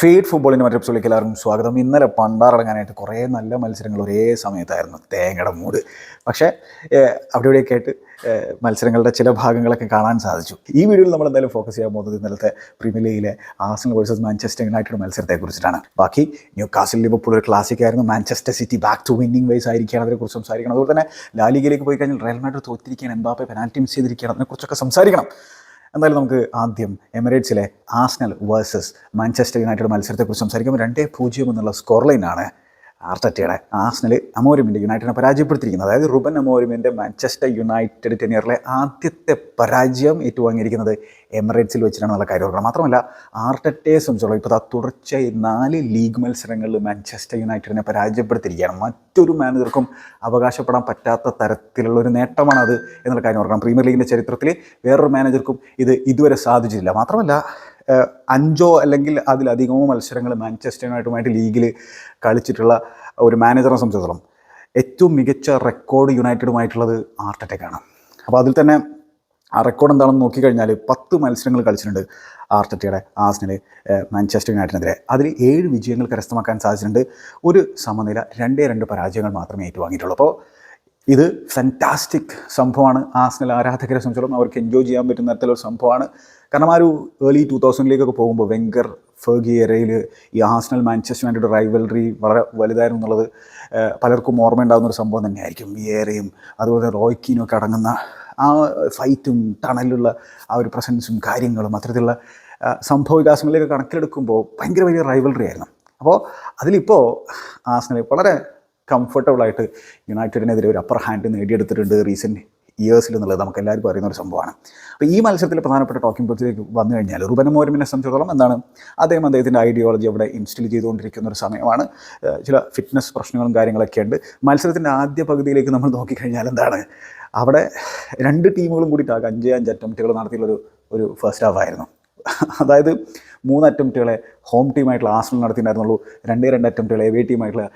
Trade ഫുട്ബോളിന്റെ മറ്റൊരു എപ്പിസോഡിലേക്ക് എല്ലാവർക്കും സ്വാഗതം. ഇന്നലെ പണ്ടാറടങ്ങാനായിട്ട് കുറേ നല്ല മത്സരങ്ങൾ ഒരേ സമയത്തായിരുന്നു. തേങ്ങയുടെ മൂട്. പക്ഷേ അവിടെ ഇവിടെയൊക്കെ ആയിട്ട് മത്സരങ്ങളുടെ ചില ഭാഗങ്ങളൊക്കെ കാണാൻ സാധിച്ചു. ഈ വീഡിയോയിൽ നമ്മൾ എന്തായാലും ഫോക്കസ് ചെയ്യാൻ പോകുന്നത് ഇന്നലത്തെ പ്രീമിയർ ലീഗിലെ ആസൺ വേഴ്സസ് മാഞ്ചസ്റ്റർ യുണൈറ്റഡ് മത്സരത്തെക്കുറിച്ചിട്ടാണ് ബാക്കി ന്യൂ കാസിൽ ലിവർപൂൾ ഒരു ക്ലാസിക് ആയിരുന്നു. Manchester City back to winning ways ആയിരിക്കുകയാണ് അതിനെക്കുറിച്ച് സംസാരിക്കണം. അതുപോലെ തന്നെ ലാലിഗയിലേക്ക് പോയി കഴിഞ്ഞാൽ റയൽ മാഡ്രിഡ് തോറ്റിരിക്കുകയാണ്. എംബാപ്പെ പെനാൽറ്റി മിസ് ചെയ്തിരിക്കുകയാണ്. അതിനെക്കുറിച്ചൊക്കെ സംസാരിക്കണം. എന്തായാലും നമുക്ക് ആദ്യം എമിറേറ്റ്സിലെ ആസ്നൽ വേഴ്സസ് മാഞ്ചസ്റ്റർ യുണൈറ്റഡ് മത്സരത്തെക്കുറിച്ച് സംസാരിക്കുമ്പോൾ രണ്ടേ പൂജ്യം എന്നുള്ള സ്കോർ ലൈനാണ് ആർട്ടറ്റയുടെ ആസ്നൽ അമോരിമിന്റെ യുണൈറ്റഡിനെ പരാജയപ്പെടുത്തിയിരിക്കുന്നത് അതായത് റുബൻ അമോരിമിന്റെ മാഞ്ചസ്റ്റർ യുണൈറ്റഡ് ടെനിയറിലെ ആദ്യത്തെ പരാജയം ഏറ്റുവാങ്ങിയിരിക്കുന്നത് എമിറേറ്റ്സിൽ വെച്ചിട്ടാണെന്നുള്ള കാര്യം ഓർക്കണം മാത്രമല്ല ആർട്ടറ്റയെ സംബന്ധിച്ചോളം ഇപ്പോൾ ആ തുടർച്ചയായി നാല് ലീഗ് മത്സരങ്ങളിൽ മാഞ്ചസ്റ്റർ യുണൈറ്റഡിനെ പരാജയപ്പെടുത്തിയിരിക്കുകയാണ്. മറ്റൊരു മാനേജർക്കും അവകാശപ്പെടാൻ പറ്റാത്ത തരത്തിലുള്ള ഒരു നേട്ടമാണ് അത് എന്നുള്ള കാര്യം ഓർക്കണം പ്രീമിയർ ലീഗിന്റെ ചരിത്രത്തിൽ വേറൊരു മാനേജർക്കും ഇത് ഇതുവരെ സാധിച്ചിട്ടില്ല. മാത്രമല്ല അഞ്ചോ അല്ലെങ്കിൽ അതിലധികമോ മത്സരങ്ങൾ മാഞ്ചസ്റ്റർ യുണൈറ്റഡുമായിട്ട് ലീഗിൽ കളിച്ചിട്ടുള്ള ഒരു മാനേജറെ സംബന്ധിച്ചിടത്തോളം ഏറ്റവും മികച്ച റെക്കോർഡ് യുണൈറ്റഡുമായിട്ടുള്ളത് ആർട്ടറ്റക്കാണ് അപ്പോൾ അതിൽ തന്നെ ആ റെക്കോർഡ് എന്താണെന്ന് നോക്കിക്കഴിഞ്ഞാൽ പത്ത് മത്സരങ്ങൾ കളിച്ചിട്ടുണ്ട് ആർട്ടറ്റയുടെ ആസ്നൽ മാഞ്ചസ്റ്റർ യുണൈറ്റഡിനെതിരെ. അതിൽ ഏഴ് വിജയങ്ങൾ കരസ്ഥമാക്കാൻ സാധിച്ചിട്ടുണ്ട്. ഒരു സമനില രണ്ടേ രണ്ട് പരാജയങ്ങൾ മാത്രമേ ഏറ്റുവാങ്ങിയിട്ടുള്ളൂ. അപ്പോൾ ഇത് ഫാന്റാസ്റ്റിക് സംഭവമാണ്. ആസ്നൽ ആരാധകരെ സംബന്ധിച്ചിടത്തോളം അവർക്ക് എൻജോയ് ചെയ്യാൻ പറ്റുന്ന തരത്തിലൊരു സംഭവമാണ്. കാരണം ആ ഒരു ഏർലി ടൂ തൗസൻഡിലേക്കൊക്കെ പോകുമ്പോൾ വെങ്കർ ഫേഗി ഈ ആസ്നൽ മാഞ്ചസ്റ്റർ യുണൈറ്റഡ് റൈവൽറി വളരെ വലുതായിരുന്നു എന്നുള്ളത് പലർക്കും ഓർമ്മയുണ്ടാകുന്ന ഒരു സംഭവം തന്നെയായിരിക്കും. വിയേറയും അതുപോലെ റോയ്ക്കീനും ഒക്കെ അടങ്ങുന്ന ആ ഫൈറ്റും ടണലിലുള്ള ആ ഒരു പ്രസൻസും കാര്യങ്ങളും അത്തരത്തിലുള്ള സംഭവ വികാസങ്ങളിലേക്ക് കണക്കിലെടുക്കുമ്പോൾ ഭയങ്കര വലിയ റൈവൽറി ആയിരുന്നു. അപ്പോൾ അതിലിപ്പോൾ ആസ്നൽ വളരെ കംഫർട്ടബിളായിട്ട് യുണൈറ്റഡിനെതിരെ ഒരു അപ്പർ ഹാൻഡ് നേടിയെടുത്തിട്ടുണ്ട് റീസെന്റ് ഇയേഴ്സിൽ എന്നുള്ളത് നമുക്ക് എല്ലാവർക്കും അറിയുന്ന ഒരു സംഭവമാണ്. അപ്പോൾ ഈ മത്സരത്തിൽ പ്രധാനപ്പെട്ട ടോക്കിംഗ് പോയിന്റ്സിലേക്ക് വന്നു കഴിഞ്ഞാൽ റുബൻ മോരമിനെ സംബന്ധിച്ചിടത്തോളം എന്താണ്? അദ്ദേഹം അദ്ദേഹത്തിന്റെ ഐഡിയോളജി അവിടെ ഇൻസ്റ്റിൽ ചെയ്തുകൊണ്ടിരിക്കുന്ന ഒരു സമയമാണ്. ചില ഫിറ്റ്നസ് പ്രശ്നങ്ങളും കാര്യങ്ങളൊക്കെ ഉണ്ട്. മത്സരത്തിന്റെ ആദ്യ പകുതിയിലേക്ക് നമ്മൾ നോക്കിക്കഴിഞ്ഞാൽ എന്താണ്? അവിടെ രണ്ട് ടീമുകളും കൂടിയിട്ടാകെ അഞ്ച് അഞ്ച് അറ്റംപ്റ്റുകൾ നടത്തിയുള്ളൊരു ഒരു ഫസ്റ്റ് ഹാഫ് ആയിരുന്നു. അതായത് മൂന്ന് അറ്റംപ്റ്റുകളെ ഹോം ടീമായിട്ടുള്ള ആസ്ട്രൽ നടത്തിയിട്ടുണ്ടായിരുന്നുള്ളൂ. രണ്ടേ രണ്ട് അറ്റംപ്റ്റുകൾ എ വേ ടീമായിട്ടുള്ള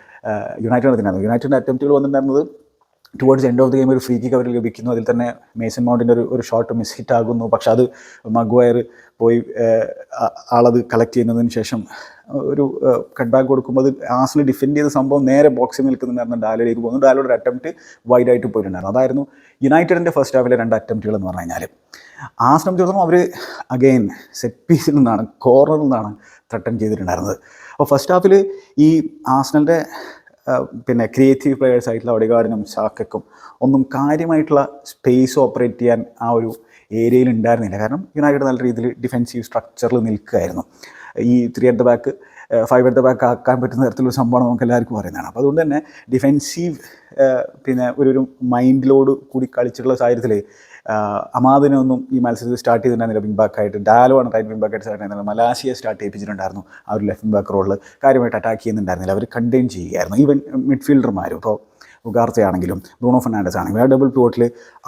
യുണൈറ്റഡ് നടത്തിയിട്ടുണ്ടായിരുന്നു. യുണൈറ്റഡ് അറ്റംപ്റ്റുകൾ വന്നിട്ടുണ്ടായിരുന്നത് towards end of the game ഒരു ഫ്രീ കിക്ക് അവർ ലഭിക്കുന്നു. അതിൽ തന്നെ മേസൺ മൗണ്ടിന്റെ ഒരു ഒരു ഷോട്ട് മിസ് ഹിറ്റ് ആകുന്നു. പക്ഷെ അത് മഗ്വയർ പോയി ആളത് കളക്ട് ചെയ്യുന്നതിന് ശേഷം ഒരു കട്ട് ബാക്ക് കൊടുക്കുമ്പോൾ ആസിൽ ഡിഫെൻഡ് ചെയ്ത സംഭവം നേരെ ബോക്സിൽ നിൽക്കുന്നുണ്ടായിരുന്നു ഡാലയിലേക്ക് പോകുന്നു. ഡാലയുടെ ഒരു അറ്റംപ്റ്റ് വൈഡ് ആയിട്ട് പോയിട്ടുണ്ടായിരുന്നു. അതായിരുന്നു യുണൈറ്റഡിന്റെ ഫസ്റ്റ് ഹാഫിലെ രണ്ട് അറ്റംപ്റ്റുകൾ എന്ന് പറഞ്ഞു കഴിഞ്ഞാൽ ആ സംബന്ധിച്ചിടത്തോളം അവർ അഗെയിൻ സെറ്റ് പീസിൽ നിന്നാണ് കോർണറിൽ നിന്നാണ് ത്രട്ടൺ ചെയ്തിട്ടുണ്ടായിരുന്നത്. അപ്പോൾ ഫസ്റ്റ് ഹാഫിൽ ഈ ആസ്നലിന്റെ പിന്നെ ക്രിയേറ്റീവ് പ്ലെയേഴ്സ് ആയിട്ടുള്ള ഒടികാടിനും ഷാക്കും ഒന്നും കാര്യമായിട്ടുള്ള സ്പേസ് ഓപ്പറേറ്റ് ചെയ്യാൻ ആ ഒരു ഏരിയയിൽ ഉണ്ടായിരുന്നില്ല. കാരണം യുണൈറ്റഡ് നല്ല രീതിയിൽ ഡിഫെൻസീവ് സ്ട്രക്ചറിൽ നിൽക്കുകയായിരുന്നു. ഈ three at the back five at the back ആക്കാൻ പറ്റുന്ന തരത്തിലുള്ള സംഭവമാണ് നമുക്ക് എല്ലാവർക്കും അറിയുന്നതാണ്. അപ്പോൾ അതുകൊണ്ട് തന്നെ ഡിഫെൻസീവ് പിന്നെ ഒരു ഒരു മൈൻഡിലോട് കൂടി കളിച്ചിട്ടുള്ള സാഹചര്യത്തിൽ അമാദിനെ ഒന്നും ഈ മത്സരത്തിൽ സ്റ്റാർട്ട് ചെയ്തിട്ടുണ്ടായിരുന്നില്ല വിങ് ബാക്കായിട്ട് ഡാലോ ആണ് റൈറ്റ് വിങ് ബാക്കായിട്ട് സ്റ്റാർട്ട് ചെയ്യുന്നത് മലാശിയെ സ്റ്റാർട്ട് ചെയ്യിപ്പിച്ചിട്ടുണ്ടായിരുന്നു. ആ ഒരു ലെഫ്റ്റ് ബാക്ക് റോളിൽ കാര്യമായിട്ട് അറ്റാക്ക് ചെയ്യുന്നുണ്ടായിരുന്നില്ല. അവർ കണ്ടെയ്ൻ ചെയ്യുകയായിരുന്നു. ഈവൻ മിഡ്ഫീൽഡർമാരും ഇപ്പോൾ ഉഗാർത്തയാണെങ്കിലും ബ്രൂണോ ഫെർണാണ്ടസ് ആണെങ്കിലും ആ ഡബിൾ പ്ലോട്ടിൽ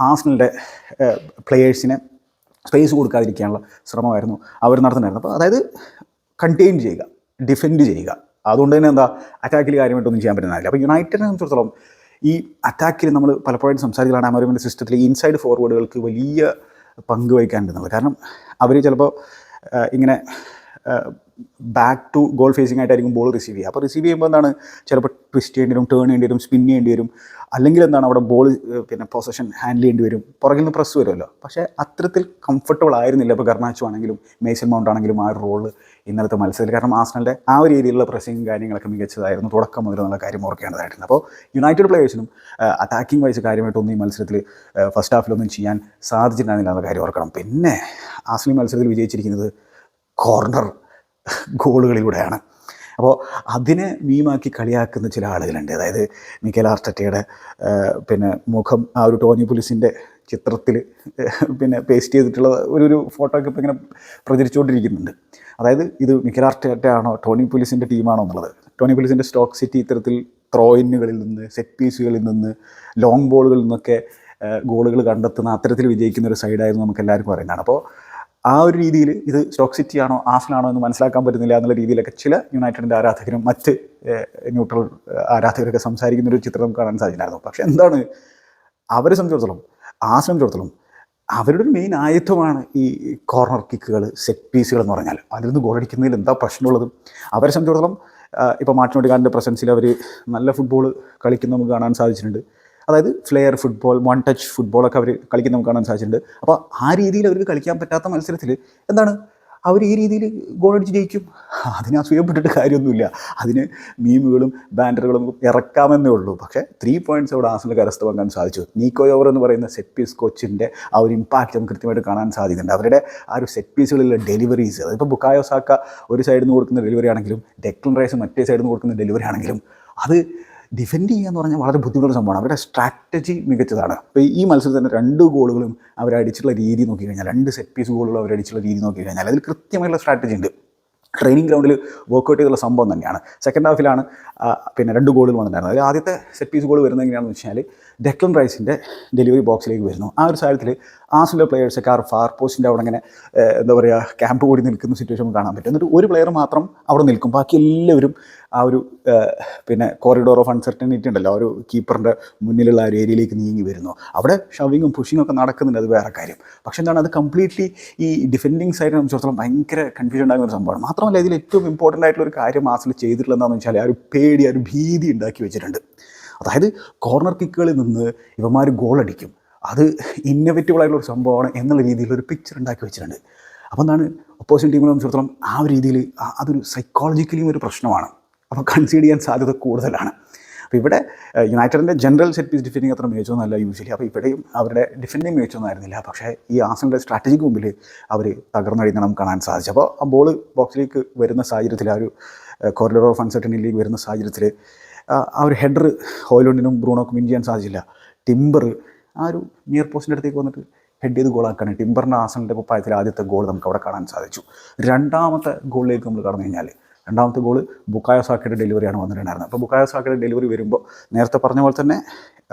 ആസ്നലിന്റെ പ്ലെയേഴ്സിനെ സ്പേസ് കൊടുക്കാതിരിക്കാനുള്ള ശ്രമമായിരുന്നു അവർ നടത്തുന്നുണ്ടായിരുന്നു അപ്പോൾ അതായത് കണ്ടെയ്ൻ ചെയ്യുക ഡിഫെൻഡ് ചെയ്യുക. അതുകൊണ്ട് തന്നെ എന്താ അറ്റാക്കിൽ കാര്യമായിട്ടൊന്നും ചെയ്യാൻ പറ്റുന്നില്ല അപ്പോൾ യുണൈറ്റഡിനെ സംബന്ധിച്ചിടത്തോളം ഈ അറ്റാക്കിൽ നമ്മൾ പലപ്പോഴും സംസാരിക്കലാണ് അമരുവിന്റെ സിസ്റ്റത്തിൽ ഇൻസൈഡ് ഫോർവേഡുകൾക്ക് വലിയ പങ്ക് വഹിക്കാൻ പറ്റുന്നത് കാരണം അവർ ചിലപ്പോൾ ഇങ്ങനെ ബാക്ക് ടു ഗോൾ ഫേസിംഗ് ആയിട്ടായിരിക്കും ബോൾ റിസീവ് ചെയ്യുക. അപ്പോൾ റിസീവ് ചെയ്യുമ്പോൾ എന്താണ് ചിലപ്പോൾ ട്വിസ്റ്റ് ചെയ്യേണ്ടി വരും ടേൺ ചെയ്യേണ്ടി വരും സ്പിൻ ചെയ്യേണ്ടി വരും. അല്ലെങ്കിൽ എന്താണ് അവിടെ ബോൾ പിന്നെ പൊസഷൻ ഹാൻഡിൽ ചെയ്യേണ്ടി വരും. പുറകിൽ നിന്ന് പ്രസ് വരുമല്ലോ. പക്ഷേ അത്തരത്തിൽ കംഫർട്ടബിൾ ആയിരുന്നില്ല. ഇപ്പോൾ കർണാച്ചു ആണെങ്കിലും മേസൺ മൗണ്ട് ആണെങ്കിലും ആ ഒരു റോൾ ഇന്നലത്തെ മത്സരത്തിൽ. കാരണം ആസ്നലിന്റെ ആ ഒരു രീതിയിലുള്ള പ്രസിംഗും കാര്യങ്ങളൊക്കെ മികച്ചതായിരുന്നു. തുടക്കം മുതൽ നല്ല കാര്യം ഓർക്കേണ്ടതായിട്ടുണ്ട്. അപ്പോൾ യുണൈറ്റഡ് പ്ലേയേഴ്സിനും അറ്റാക്കിംഗ് വൈസ് കാര്യമായിട്ടൊന്നും ഈ മത്സരത്തിൽ ഫസ്റ്റ് ഹാഫിലൊന്നും ചെയ്യാൻ സാധിച്ചിട്ടുണ്ടായിരുന്നില്ല എന്ന കാര്യം ഓർക്കണം. പിന്നെ ആസ്ലി മത്സരത്തിൽ വിജയിച്ചിരിക്കുന്നത് കോർണർ ഗോളുകളിലൂടെയാണ്. അപ്പോൾ അതിനെ മീമാക്കി കളിയാക്കുന്ന ചില ആളുകളുണ്ട്. അതായത് മിക്കൽ ആർട്ടറ്റയുടെ പിന്നെ മുഖം ആ ഒരു ടോണി പുലിസിന്റെ ചിത്രത്തിൽ പിന്നെ പേസ്റ്റ് ചെയ്തിട്ടുള്ള ഒരു ഒരു ഫോട്ടോ ഒക്കെ ഇപ്പോൾ ഇങ്ങനെ പ്രചരിച്ചുകൊണ്ടിരിക്കുന്നുണ്ട്. അതായത് ഇത് മിക്കലാർട്ടേറ്റ ആണോ ടോണി പോലീസിന്റെ ടീമാണോ എന്നുള്ളത്. ടോണി പോലീസിന്റെ സ്റ്റോക്ക് സിറ്റി ഇത്തരത്തിൽ ത്രോയിനുകളിൽ നിന്ന് സെറ്റ് പീസുകളിൽ നിന്ന് ലോങ് ബോളുകളിൽ നിന്നൊക്കെ ഗോളുകൾ കണ്ടെത്തുന്ന അത്തരത്തിൽ വിജയിക്കുന്ന ഒരു സൈഡായിരുന്നു നമുക്ക് എല്ലാവർക്കും അറിയുന്നതാണ്. അപ്പോൾ ആ ഒരു രീതിയിൽ ഇത് സ്റ്റോക്ക് സിറ്റി ആണോ ആഫിലാണോ എന്ന് മനസ്സിലാക്കാൻ പറ്റുന്നില്ല എന്നുള്ള രീതിയിലൊക്കെ ചില യുണൈറ്റഡിന്റെ ആരാധകരും മറ്റ് ന്യൂട്രൽ ആരാധകരൊക്കെ സംസാരിക്കുന്ന ഒരു ചിത്രം കാണാൻ സാധിച്ചിട്ടുണ്ടായിരുന്നു പക്ഷേ എന്താണ് അവരെ സംബന്ധിച്ചിടത്തോളം ആ സംബന്ധിച്ചിടത്തോളം അവരുടെ ഒരു മെയിൻ ആയുധമാണ് ഈ കോർണർ കിക്കുകൾ സെറ്റ് പീസുകൾ എന്ന് പറഞ്ഞാൽ. അതിൽ നിന്ന് ഗോളടിക്കുന്നതിൽ എന്താ പ്രശ്നമുള്ളത്? അവരെ സംബന്ധിച്ചിടത്തോളം ഇപ്പോൾ മാറ്റിനോട്ടിക്കാരന്റെ പ്രസൻസിൽ അവർ നല്ല ഫുട്ബോൾ കളിക്കുന്ന നമുക്ക് കാണാൻ സാധിച്ചിട്ടുണ്ട്. അതായത് ഫ്ലെയർ ഫുട്ബോൾ വൺ ടച്ച് ഫുട്ബോളൊക്കെ അവർ കളിക്കുന്ന നമുക്ക് കാണാൻ സാധിച്ചിട്ടുണ്ട്. അപ്പോൾ ആ രീതിയിൽ അവർക്ക് കളിക്കാൻ പറ്റാത്ത മത്സരത്തിൽ എന്താണ് അവർ ഈ രീതിയിൽ ഗോളടിച്ച് ജയിക്കും. അതിന് അസൂയപ്പെട്ടിട്ട് കാര്യമൊന്നുമില്ല. അതിന് മീമുകളും ബാൻഡറുകളും ഇറക്കാമെന്നേ ഉള്ളൂ. പക്ഷേ ത്രീ പോയിന്റ്സ് അവിടെ ആസിൽ കരസ്ഥമാക്കാൻ സാധിച്ചു. നീക്കോ ഓവർ എന്ന് പറയുന്ന സെറ്റ് പീസ് കോച്ചിന്റെ ആ ഒരു ഇമ്പാക്റ്റ് നമുക്ക് കൃത്യമായിട്ട് കാണാൻ സാധിക്കുന്നുണ്ട്. അവരുടെ ആ ഒരു സെറ്റ് പീസുകളിലെ ഡെലിവറീസ് അതിപ്പോൾ ബുക്കായോ സാക്ക ഒരു സൈഡിൽ നിന്ന് കൊടുക്കുന്ന ഡെലിവറി ആണെങ്കിലും ഡെക്ലൻ റൈസ് മറ്റേ സൈഡിൽ നിന്ന് കൊടുക്കുന്ന ഡെലിവറി ആണെങ്കിലും അത് ഡിഫെൻഡ് ചെയ്യുക എന്ന് പറഞ്ഞാൽ വളരെ ബുദ്ധിമുട്ടുള്ള സംഭവമാണ്. അവരുടെ സ്ട്രാറ്റജി മികച്ചതാണ്. അപ്പോൾ ഈ മത്സരത്തിൽ തന്നെ രണ്ട് ഗോളുകളും അവരടിച്ചുള്ള രീതി നോക്കി കഴിഞ്ഞാൽ രണ്ട് സെറ്റ് പീസ് ഗോളുകളും അവരടിച്ചുള്ള രീതി നോക്കി കഴിഞ്ഞാൽ അതിൽ കൃത്യമായിട്ടുള്ള സ്ട്രാറ്റജി ഉണ്ട്. ട്രെയിനിങ് ഗ്രൗണ്ടിൽ വർക്ക്ഔട്ട് ചെയ്തുള്ള സംഭവം തന്നെയാണ്. സെക്കൻഡ് ഹാഫിലാണ് പിന്നെ രണ്ട് ഗോളുകൾ വന്നിട്ടുണ്ടായിരുന്നത്. അതിൽ ആദ്യത്തെ സെറ്റ് പീസ് ഗോൾ വരുന്നത് എങ്ങനെയാണെന്ന് വെച്ചാൽ ഡെക്ലൻ റൈസിന്റെ ഡെലിവറി ബോക്സിലേക്ക് വരുന്നു. ആ ഒരു സാഹചര്യത്തിൽ ആസിലെ പ്ലെയേഴ്സൊക്കെ ആ ഫാർ പോസ്റ്റിന്റെ അവിടെ ഇങ്ങനെ എന്താ പറയുക ക്യാമ്പ് കൂടി നിൽക്കുന്ന സിറ്റുവേഷൻ കാണാൻ പറ്റും. എന്നിട്ട് ഒരു പ്ലെയർ മാത്രം അവിടെ നിൽക്കും. ബാക്കി എല്ലാവരും ആ ഒരു പിന്നെ കോറിഡോർ ഓഫ് അൺസർട്ടനിറ്റി ഉണ്ടല്ലോ ആ ഒരു കീപ്പറിന്റെ മുന്നിലുള്ള ആ ഒരു ഏരിയയിലേക്ക് നീങ്ങി വരുന്നു. അവിടെ ഷവിങ്ങും പുഷിങ്ങും ഒക്കെ നടക്കുന്നുണ്ട്. അത് വേറെ കാര്യം. പക്ഷേ എന്താണ് അത് കംപ്ലീറ്റ്ലി ഈ ഡിഫെൻഡിങ് സൈഡിനെ സംബന്ധിച്ചിടത്തോളം ഭയങ്കര കൺഫ്യൂഷൻ ഉണ്ടാകുന്ന ഒരു സംഭവമാണ്. മാത്രമല്ല ഇതിൽ ഏറ്റവും ഇമ്പോർട്ടന്റ് ആയിട്ടുള്ള ഒരു കാര്യം ആസിൽ ചെയ്തിട്ടുള്ളത് എന്താണെന്ന് വെച്ചാൽ ആ ഒരു പേടി ആ ഒരു ഭീതി ഉണ്ടാക്കി വെച്ചിട്ടുണ്ട്. അതായത് കോർണർ കിക്കുകളിൽ നിന്ന് ഇവന്മാർ ഗോൾ അടിക്കും. അത് ഇന്നോവേറ്റീവ് ആയിട്ടുള്ള ഒരു സംഭവമാണ് എന്നുള്ള രീതിയിൽ ഒരു പിക്ചർ ഉണ്ടാക്കി വെച്ചിട്ടുണ്ട്. അപ്പോൾ എന്താണ് ഒപ്പോസിറ്റ് ടീമിനെ സംബന്ധിച്ചിടത്തോളം ആ ഒരു രീതിയിൽ അതൊരു സൈക്കോളജിക്കലിയും ഒരു പ്രശ്നമാണ്. അപ്പോൾ കൺസീഡ് ചെയ്യാൻ സാധ്യത കൂടുതലാണ്. അപ്പോൾ ഇവിടെ യുണൈറ്റഡിന്റെ ജനറൽ സെറ്റ് പീസ് ഡിഫെൻഡിങ് അത്ര മികച്ചൊന്നുമല്ല യൂഷ്വലി അപ്പോൾ ഇവിടെയും അവരുടെ ഡിഫെൻഡിങ് മികച്ചൊന്നുമായിരുന്നില്ല പക്ഷേ ഈ ആസിന്റെ സ്ട്രാറ്റജിക്ക് മുമ്പിൽ അവർ തകർന്നടിയുന്ന നമുക്ക് കാണാൻ സാധിച്ചു. അപ്പോൾ ആ ബോൾ ബോക്സിലേക്ക് വരുന്ന സാഹചര്യത്തിൽ ആ ഒരു കോറിഡോർ ഓഫ് അൺസർട്ടനിലേക്ക് വരുന്ന സാഹചര്യത്തിൽ ആ ഒരു ഹെഡർ ഹോയിലോണ്ടിനും ബ്രൂണോക്കും വിൻ ചെയ്യാൻ സാധിച്ചില്ല. ടിംബർ ആ ഒരു നിയർ പോസ്റ്റിന്റെ അടുത്തേക്ക് വന്നിട്ട് ഹെഡ് ചെയ്ത് ഗോളാക്കാണ് ടിമ്പറിന്റെ ആസണിന്റെ കുപ്പായത്തിൽ ആദ്യത്തെ ഗോൾ നമുക്ക് അവിടെ കാണാൻ സാധിച്ചു. രണ്ടാമത്തെ ഗോളിലേക്ക് നമ്മൾ കടന്നു കഴിഞ്ഞാൽ രണ്ടാമത്തെ ഗോൾ ബുക്കായോ സാക്കയുടെ ഡെലിവറിയാണ് വന്നിട്ടുണ്ടായിരുന്നത്. അപ്പോൾ ബുക്കായോ സാക്കയുടെ ഡെലിവറി വരുമ്പോൾ നേരത്തെ പറഞ്ഞ പോലെ തന്നെ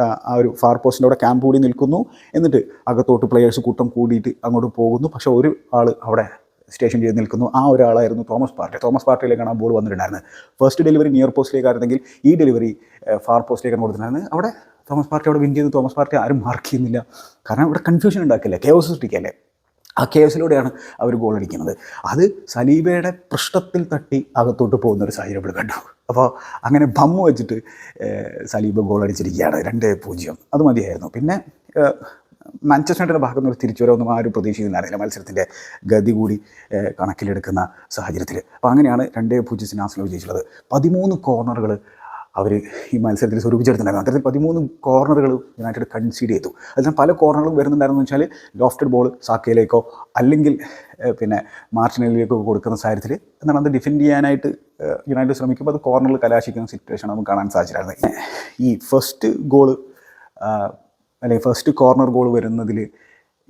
ആ, ഒരു ഫാർ പോസ്റ്റിന്റെ അവിടെ ക്യാമ്പ് കൂടി നിൽക്കുന്നു. എന്നിട്ട് അകത്തോട്ട് പ്ലെയേഴ്സ് കൂട്ടം കൂടിയിട്ട് അങ്ങോട്ട് പോകുന്നു. പക്ഷേ ഒരു ആൾ അവിടെ സ്റ്റേഷൻ ചെയ്ത് നിൽക്കുന്നു. ആ ഒരാളായിരുന്നു തോമസ് പാർട്ടി. തോമസ് പാർട്ടിയിലേക്കാണ് ആ ബോൾ വന്നിട്ടുണ്ടായിരുന്നത്. ഫസ്റ്റ് ഡെലിവറി നിയർ പോസ്റ്റിലേക്കായിരുന്നെങ്കിൽ ഈ ഡെലിവറി ഫാർ പോസ്റ്റിലേക്കാണ് കൊടുത്തിട്ടുണ്ടായിരുന്നത്. അവിടെ തോമസ് പാർട്ടി അവിടെ വിൻ ചെയ്ത് തോമസ് പാർട്ടി ആരും മാർക്ക് ചെയ്യുന്നില്ല. കാരണം ഇവിടെ കൺഫ്യൂഷൻ ഉണ്ടാക്കില്ല? കേവസ് സൃഷ്ടിക്കല്ലേ? ആ കേസിലൂടെയാണ് അവർ ഗോൾ അടിക്കുന്നത്. അത് സലീബയുടെ പൃഷ്ഠത്തിൽ തട്ടി അകത്തോട്ട് പോകുന്ന ഒരു സാഹചര്യം ഇവിടെ കണ്ടു. അപ്പോൾ അങ്ങനെ ബമ്മ് വെച്ചിട്ട് സലീബ ഗോൾ അടിച്ചിരിക്കുകയാണ്. രണ്ട് പൂജ്യം. അത് മതിയായിരുന്നു. പിന്നെ മാഞ്ചസ്റ്ററിന്റെ മാഞ്ചസ്റ്റർ യുണൈറ്റഡിന്റെ ഭാഗത്ത് നിന്ന് ഒരു തിരിച്ചുവരവൊന്നും ആരും പ്രതീക്ഷിക്കുന്നുണ്ടായിരുന്നില്ല മത്സരത്തിന്റെ ഗതി കൂടി കണക്കിലെടുക്കുന്ന സാഹചര്യത്തിൽ. അപ്പോൾ അങ്ങനെയാണ് രണ്ടേ പൂജ്യത്തിന് ആസ്ലോ വിജയിച്ചുള്ളത് പതിമൂന്ന് കോർണറുകൾ അവർ ഈ മത്സരത്തിൽ സ്വരൂപിച്ചെടുത്തിട്ടുണ്ടായിരുന്നു. അത്തരത്തിൽ പതിമൂന്ന് കോർണറുകൾ യുണൈറ്റഡ് കൺസീഡ് ചെയ്തു. അതിന് പല കോർണറുകളും വരുന്നുണ്ടായിരുന്നു വെച്ചാൽ ലോഫ്റ്റഡ് ബോൾ സാക്കയിലേക്കോ അല്ലെങ്കിൽ പിന്നെ മാർച്ചിനലിലേക്കോ കൊടുക്കുന്ന സാഹചര്യത്തിൽ എന്താണ് അത് ഡിഫെൻഡ് ചെയ്യാനായിട്ട് യുണൈറ്റഡ് ശ്രമിക്കുമ്പോൾ അത് കോർണറിൽ കലാശിക്കുന്ന സിറ്റുവേഷൻ നമുക്ക് കാണാൻ സാധിച്ചിട്ടുണ്ടായിരുന്നു ഈ ഫസ്റ്റ് ഗോൾ അല്ലെങ്കിൽ ഫസ്റ്റ് കോർണർ ഗോൾ വരുന്നതിൽ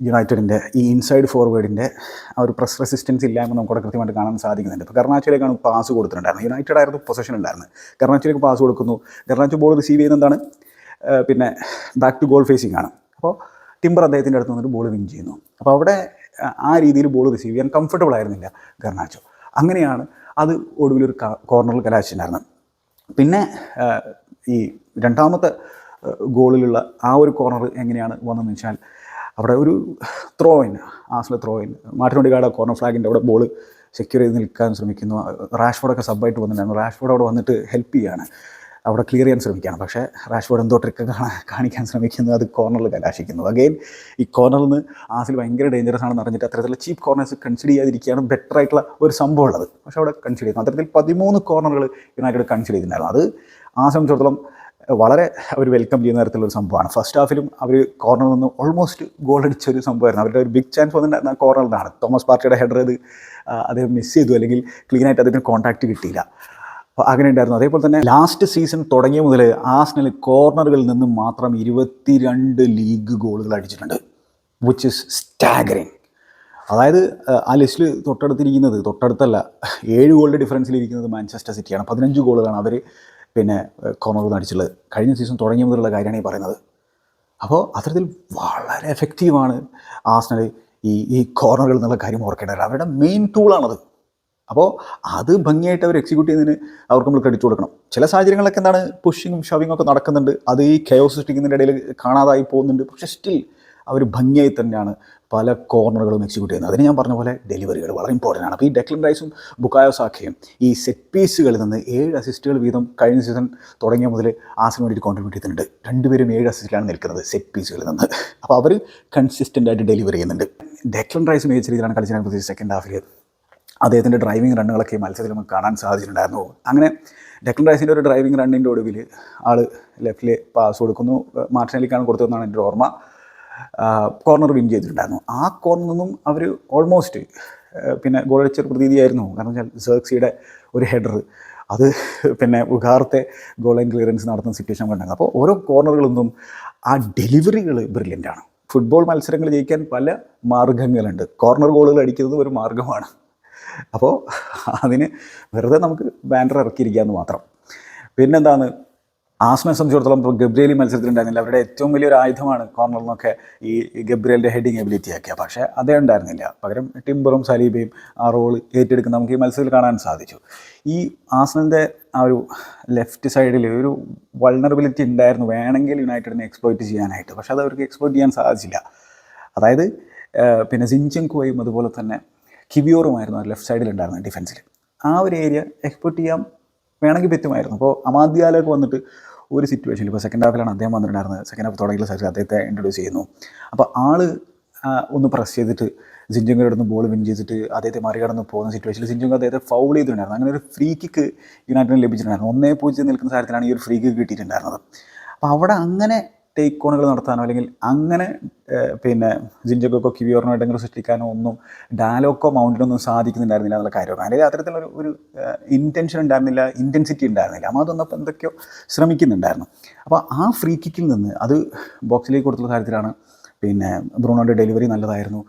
യുണൈറ്റഡിന്റെ ഈ ഇൻസൈഡ് ഫോർവേഡിന്റെ ആ ഒരു പ്രസ് റെസിസ്റ്റൻസ് ഇല്ലായ്മ നമുക്കവിടെ കൃത്യമായിട്ട് കാണാൻ സാധിക്കുന്നുണ്ട്. ഇപ്പോൾ കർണാച്ചയിലേക്കാണ് പാസ് കൊടുത്തിട്ടുണ്ടായിരുന്നത്. യുണൈറ്റഡ് ആയിരുന്നു പൊസിഷൻ ഉണ്ടായിരുന്നത് കർണാച്ചയിലേക്ക് പാസ് കൊടുക്കുന്നു. കർണാച്ച ബോൾ റിസീവ് ചെയ്യുന്നതാണ് പിന്നെ ബാക്ക് ടു ഗോൾ ഫേസിംഗ് ആണ്. അപ്പോൾ ടിംബർ അദ്ദേഹത്തിന്റെ അടുത്ത് വന്നിട്ട് ബോൾ വിൻ ചെയ്യുന്നു. അപ്പോൾ അവിടെ ആ- രീതിയിൽ ബോൾ റിസീവ് ചെയ്യാൻ കംഫർട്ടബിൾ ആയിരുന്നില്ല ഗർണാച്ചോ അങ്ങനെയാണ് അത് ഒടുവിലൊരു കോർണറിൽ കലാശിച്ചിട്ടുണ്ടായിരുന്നത്. പിന്നെ ഈ രണ്ടാമത്തെ ഗോളിലുള്ള ആ ഒരു കോർണർ എങ്ങനെയാണ് വന്നതെന്ന് വെച്ചാൽ അവിടെ ഒരു ത്രോ ഇൻ ആസിലെ ത്രോ ഇൻ കാട കോർണർ ഫ്ലാഗിന്റെ അവിടെ ബോൾ സെക്യൂർ ചെയ്ത് നിൽക്കാൻ ശ്രമിക്കുന്നു. റാഷ്ഫോർഡൊക്കെ സബ്ബായിട്ട് വന്നിട്ടുണ്ടായിരുന്നു. റാഷ്ഫോർഡ് അവിടെ വന്നിട്ട് ഹെൽപ്പ് ചെയ്യാണ്. അവിടെ ക്ലിയർ ചെയ്യാൻ ശ്രമിക്കുകയാണ്. പക്ഷേ റാഷ്ഫോർഡ് എന്തോ ട്രിക്ക് കാണിക്കാൻ ശ്രമിക്കുന്നു. അത് കോർണറിൽ കലാശിക്കുന്നു. അഗെയിൻ ഈ കോർണറിൽ നിന്ന് ആസിൽ ഭയങ്കര ഡേഞ്ചറസ് ആണെന്ന് അറിഞ്ഞിട്ട് അത്തരത്തിലുള്ള ചീപ്പ് കോർണേഴ്സ് കൺസിഡർ ചെയ്യാതിരിക്കുകയാണ് ബെറ്റർ ആയിട്ടുള്ള ഒരു സംഭവം ഉള്ളത്. പക്ഷേ അവിടെ കൺസിഡർ ചെയ്യുന്നു. അത്തരത്തിൽ പതിമൂന്ന് കോർണറുകൾ യുണൈറ്റഡ് കൺസിഡർ ചെയ്തിട്ടുണ്ടായിരുന്നു. അത് ആ സംബന്ധിച്ചിടത്തോളം വളരെ അവർ വെൽക്കം ചെയ്യുന്ന തരത്തിലുള്ള സംഭവമാണ്. ഫസ്റ്റ് ഹാഫിലും അവർ കോർണർ നിന്ന് ഓൾമോസ്റ്റ് ഗോൾ അടിച്ച ഒരു സംഭവമായിരുന്നു. അവരുടെ ഒരു ബിഗ് ചാൻസ് വന്നിട്ടുണ്ടായിരുന്ന കോർണറിൽ നിന്നാണ് തോമസ് പാർട്ടിയുടെ ഹെഡർ ചെയ്ത് അദ്ദേഹം മിസ് ചെയ്തു. അല്ലെങ്കിൽ ക്ലീനായിട്ട് അദ്ദേഹത്തിന് കോൺടാക്റ്റ് കിട്ടിയില്ല. അപ്പോൾ അങ്ങനെ ഉണ്ടായിരുന്നു. അതേപോലെ തന്നെ ലാസ്റ്റ് സീസൺ തുടങ്ങിയ മുതൽ ആസ്നൽ കോർണറുകളിൽ നിന്നും മാത്രം ഇരുപത്തിരണ്ട് ലീഗ് ഗോളുകൾ അടിച്ചിട്ടുണ്ട്. വിച്ച് ഇസ് സ്റ്റാഗറിങ് അതായത് ആ ലിസ്റ്റിൽ തൊട്ടടുത്തിരിക്കുന്നത് തൊട്ടടുത്തല്ല ഏഴ് ഗോളിന്റെ ഡിഫറൻസിലിരിക്കുന്നത് മാഞ്ചസ്റ്റർ സിറ്റിയാണ് പതിനഞ്ച് ഗോളുകളാണ് അവർ പിന്നെ കോർണറുകൾ അടിച്ചുള്ളത് കഴിഞ്ഞ സീസൺ തുടങ്ങിയ മുതലുള്ള കാര്യമാണ് ഈ പറയുന്നത്. അപ്പോൾ അത്തരത്തിൽ വളരെ എഫക്റ്റീവാണ് ആസ്നൽ ഈ ഈ കോർണറുകൾ എന്നുള്ള കാര്യം ഓർക്കേണ്ടത്. അവരുടെ മെയിൻ ടൂളാണത് അപ്പോൾ അത് ഭംഗിയായിട്ട് അവർ എക്സിക്യൂട്ട് ചെയ്യുന്നതിന് അവർക്ക് നമ്മൾ ക്രെഡിറ്റ് കൊടുക്കണം. ചില സാഹചര്യങ്ങളൊക്കെ എന്താണ് പുഷിങ്ങും ഷവിങ്ങും ഒക്കെ നടക്കുന്നുണ്ട്. അത് ഈ കെയോസ് സൃഷ്ടിക്കുന്നതിന്റെ ഇടയിൽ കാണാതായി പോകുന്നുണ്ട്. പക്ഷേ സ്റ്റിൽ അവർ ഭംഗിയായി തന്നെയാണ് പല കോർണറുകളും എക്സിക്യൂട്ട് ചെയ്യുന്നത്. അതിന് ഞാൻ പറഞ്ഞ പോലെ ഡെലിവറികൾ വളരെ ഇമ്പോർട്ടന്റ് ആണ്. അപ്പോൾ ഈ ഡെക്ലൻ റൈസും ബുക്കായോ സാഖയും ഈ സെറ്റ് പീസുകളിൽ നിന്ന് ഏഴ് അസിസ്റ്റുകൾ വീതം കഴിഞ്ഞ സീസൺ തുടങ്ങിയ മുതൽ ആസിന് വേണ്ടി കോൺട്രിബ്യൂട്ട് ചെയ്യുന്നുണ്ട് രണ്ടുപേരും ഏഴ് അസിസ്റ്റിലാണ് നിൽക്കുന്നത് സെറ്റ് പീസുകളിൽ നിന്ന്. അപ്പോൾ അവർ കൺസിസ്റ്റന്റ് ആയിട്ട് ഡെലിവറി ചെയ്യുന്നുണ്ട്. ഡെക്ലൻ റൈസും ഏത് രീതിയിലാണ് പ്രത്യേകിച്ച് സെക്കൻഡ് ഹാഫിൽ അദ്ദേഹത്തിന്റെ ഡ്രൈവിംഗ് റണ്ണുകളൊക്കെ മത്സരത്തിൽ നമുക്ക് കാണാൻ സാധിച്ചിട്ടുണ്ടായിരുന്നു. അങ്ങനെ ഡെക്ലൻ റൈസിന്റെ ഒരു ഡ്രൈവിംഗ് റണ്ണിന്റെ ഒടുവിൽ ആൾ ലെഫ്റ്റിൽ പാസ് കൊടുക്കുന്നു. മാർട്ടിനലിക്കാണ് കൊടുത്തതെന്നാണ് എന്റെ ഓർമ്മ. കോർണർ വിൻ ചെയ്തിട്ടുണ്ടായിരുന്നു. ആ കോർണറിൽ നിന്നും അവർ ഓൾമോസ്റ്റ് പിന്നെ ഗോൾ അടിച്ചൊരു പ്രതീതിയായിരുന്നു. കാരണം വെച്ചാൽ സെർക്സിയുടെ ഒരു ഹെഡർ അത് പിന്നെ ഉഗാർത്തെ ഗോൾ ലൈൻ ക്ലിയറൻസ് നടത്തുന്ന സിറ്റുവേഷൻ കൊണ്ടാണ്. അപ്പോൾ ഓരോ കോർണറുകളിൽ നിന്നും ആ ഡെലിവറികൾ ബ്രില്യന്റ് ആണ്. ഫുട്ബോൾ മത്സരങ്ങൾ ജയിക്കാൻ പല മാർഗങ്ങളുണ്ട്. കോർണർ ഗോളുകൾ അടിക്കുന്നത് ഒരു മാർഗമാണ്. അപ്പോൾ അതിന് വെറുതെ നമുക്ക് ബാനർ ഇറക്കിയിരിക്കാമെന്ന് മാത്രം. പിന്നെന്താണ്? ആസ്മെ സംബന്ധിച്ചിടത്തോളം ഇപ്പോൾ ഗബ്രിയേലി മത്സരത്തിലുണ്ടായിരുന്നില്ല. അവരുടെ ഏറ്റവും വലിയൊരു ആയുധമാണ് കോർണറിൽ നിന്നൊക്കെ ഈ ഗബ്രിയലിന്റെ ഹെഡിങ് എബിലിറ്റി ആക്കിയ പക്ഷേ അതേ ഉണ്ടായിരുന്നില്ല. പകരം ടിംബറും സലീബയും ആ റോൾ ഏറ്റെടുക്കുന്ന നമുക്ക് ഈ മത്സരത്തിൽ കാണാൻ സാധിച്ചു. ഈ ആസ്മലിന്റെ ആ ഒരു ലെഫ്റ്റ് സൈഡിൽ ഒരു വൾണറബിലിറ്റി ഉണ്ടായിരുന്നു. വേണമെങ്കിൽ യുണൈറ്റഡിനെ എക്സ്പ്ലോയിറ്റ് ചെയ്യാനായിട്ട്. പക്ഷേ അത് അവർക്ക് എക്സ്പ്ലോയിറ്റ് ചെയ്യാൻ സാധിച്ചില്ല. അതായത് പിന്നെ സിഞ്ചെങ്കുവയും അതുപോലെ തന്നെ കിവിയോറുമായിരുന്നു ലെഫ്റ്റ് സൈഡിൽ ഉണ്ടായിരുന്നത് ഡിഫൻസിൽ ആ ഒരു ഏരിയ എക്സ്പ്ലോയിറ്റ് ചെയ്യാൻ വേണമെങ്കിൽ പറ്റുമായിരുന്നു. അപ്പോൾ അമാദ്യാലൊക്കെ വന്നിട്ട് ഒരു സിറ്റുവേഷനിൽ ഇപ്പോൾ സെക്കൻഡ് ഹാഫിലാണ് അദ്ദേഹം വന്നിട്ടുണ്ടായിരുന്നത്. സെക്കൻഡ് ഹാഫ് തുടങ്ങിയ സാഹചര്യം അദ്ദേഹത്തെ ഇൻട്രൊഡ്യൂസ് ചെയ്യുന്നു. അപ്പോൾ ആൾ ഒന്ന് പ്രസ് ചെയ്തിട്ട് സിഞ്ചുങ്കയുടെ അടുത്ത് ബോൾ വിൻ ചെയ്തിട്ട് അദ്ദേഹത്തെ മറികടന്ന് പോകുന്ന സിറ്റുവേഷനിൽ സിഞ്ചുങ്ക അദ്ദേഹത്തെ ഫൗൾ ചെയ്തിട്ടുണ്ടായിരുന്നു. അങ്ങനെ ഒരു ഫ്രീ കിക്ക് യുണൈറ്റഡിന് ലഭിച്ചിട്ടുണ്ടായിരുന്നു. ഒന്നേ പൂജ്യം നിൽക്കുന്ന സാഹചര്യത്തിലാണ് ഈ ഒരു ഫ്രീ കിക്ക് കിട്ടിയിട്ടുണ്ടായിരുന്നത്. അപ്പോൾ അവിടെ അങ്ങനെ ടേക്ക് ഓണുകൾ നടത്താനോ അല്ലെങ്കിൽ അങ്ങനെ പിന്നെ ജിഞ്ചക്കോ കിവിയോറിനോ ഇടങ്ങൾ സൃഷ്ടിക്കാനോ ഒന്നും ഡാലോക്കോ മൗണ്ടിനൊന്നും സാധിക്കുന്നുണ്ടായിരുന്നില്ല എന്നുള്ള കാര്യമാണ് അല്ലെങ്കിൽ അത്തരത്തിലൊരു ഒരു ഇന്റൻഷൻ ഉണ്ടായിരുന്നില്ല ഇന്റൻസിറ്റി ഉണ്ടായിരുന്നില്ല. അപ്പോൾ അതൊന്നപ്പോൾ എന്തൊക്കെയോ ശ്രമിക്കുന്നുണ്ടായിരുന്നു. അപ്പോൾ ആ ഫ്രീ കിക്കിൽ നിന്ന് അത് ബോക്സിലേക്ക് കൊടുത്തുള്ള കാര്യത്തിലാണ് പിന്നെ ബ്രൂണോയുടെ ഡെലിവറി നല്ലതായിരുന്നു.